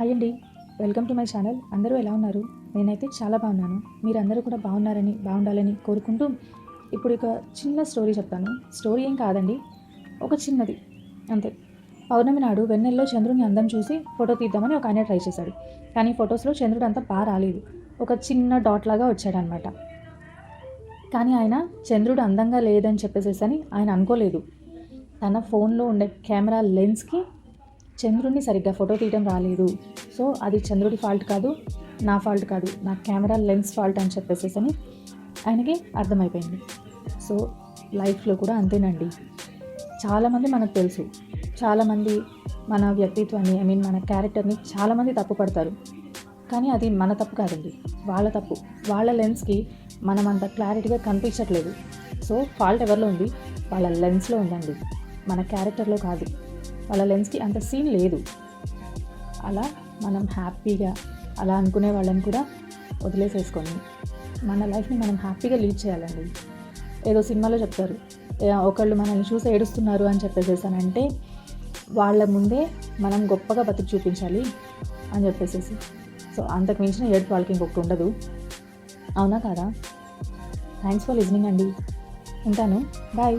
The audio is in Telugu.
హాయ్ అండి. Welcome to my channel. అందరూ ఎలా ఉన్నారు? నేనైతే చాలా బాగున్నాను. మీరందరూ కూడా బాగున్నారని బాగుండాలని కోరుకుంటూ ఇప్పుడు ఒక చిన్న స్టోరీ చెప్తాను. స్టోరీ ఏం కాదండి. ఒక చిన్నది. అంతే. పౌర్ణమి నాడు వెన్నెల్లో చంద్రుని అందం చూసి ఫోటో తీద్దామని ఒక ఆయన ట్రై చేశాడు. కానీ ఫొటోస్లో చంద్రుడు అంతా బాగా రాలేదు. ఒక చిన్న డాట్ లాగా వచ్చాడనమాట కానీ ఆయన చంద్రుడు అందంగా లేదని చెప్పేసేసి అని ఆయన అనుకోలేదు. తన ఫోన్లో ఉండే కెమెరా లెన్స్కి చంద్రుడిని సరిగ్గా ఫోటో తీయడం రాలేదు. సో అది చంద్రుడి ఫాల్ట్ కాదు నా ఫాల్ట్ కాదు నా కెమెరా లెన్స్ ఫాల్ట్ అని చెప్పేసేసి అని ఆయనకి అర్థమైపోయింది. సో లైఫ్లో కూడా అంతేనండి. చాలామంది మనకు తెలుసు. చాలామంది మన వ్యక్తిత్వాన్ని ఐ మీన్ మన క్యారెక్టర్ని చాలామంది తప్పు పడతారు. కానీ అది మన తప్పు కాదండి. వాళ్ళ తప్పు. వాళ్ళ లెన్స్కి మనం అంత క్లారిటీగా కనిపించట్లేదు. సో ఫాల్ట్ ఎవరిలో ఉంది? వాళ్ళ లెన్స్లో ఉందండి. మన క్యారెక్టర్లో కాదు. వాళ్ళ లెన్స్కి అంత సీన్ లేదు. అలా మనం హ్యాపీగా అలా అనుకునే వాళ్ళని కూడా వదిలేసేసుకొని మన లైఫ్ని మనం హ్యాపీగా లీడ్ చేయాలండి. ఏదో సినిమాలో చెప్తారు ఒకళ్ళు మనల్ని చూసి ఏడుస్తున్నారు అని చెప్పేసేసానంటే వాళ్ళ ముందే మనం గొప్పగా బతికి చూపించాలి అని చెప్పేసేసి. సో అంతకు మించిన ఏడుపు వాళ్ళకి ఇంకొకటి ఉండదు. అవునా కాదా? థ్యాంక్స్ ఫర్ లిజనింగ్ అండి. ఉంటాను. బాయ్.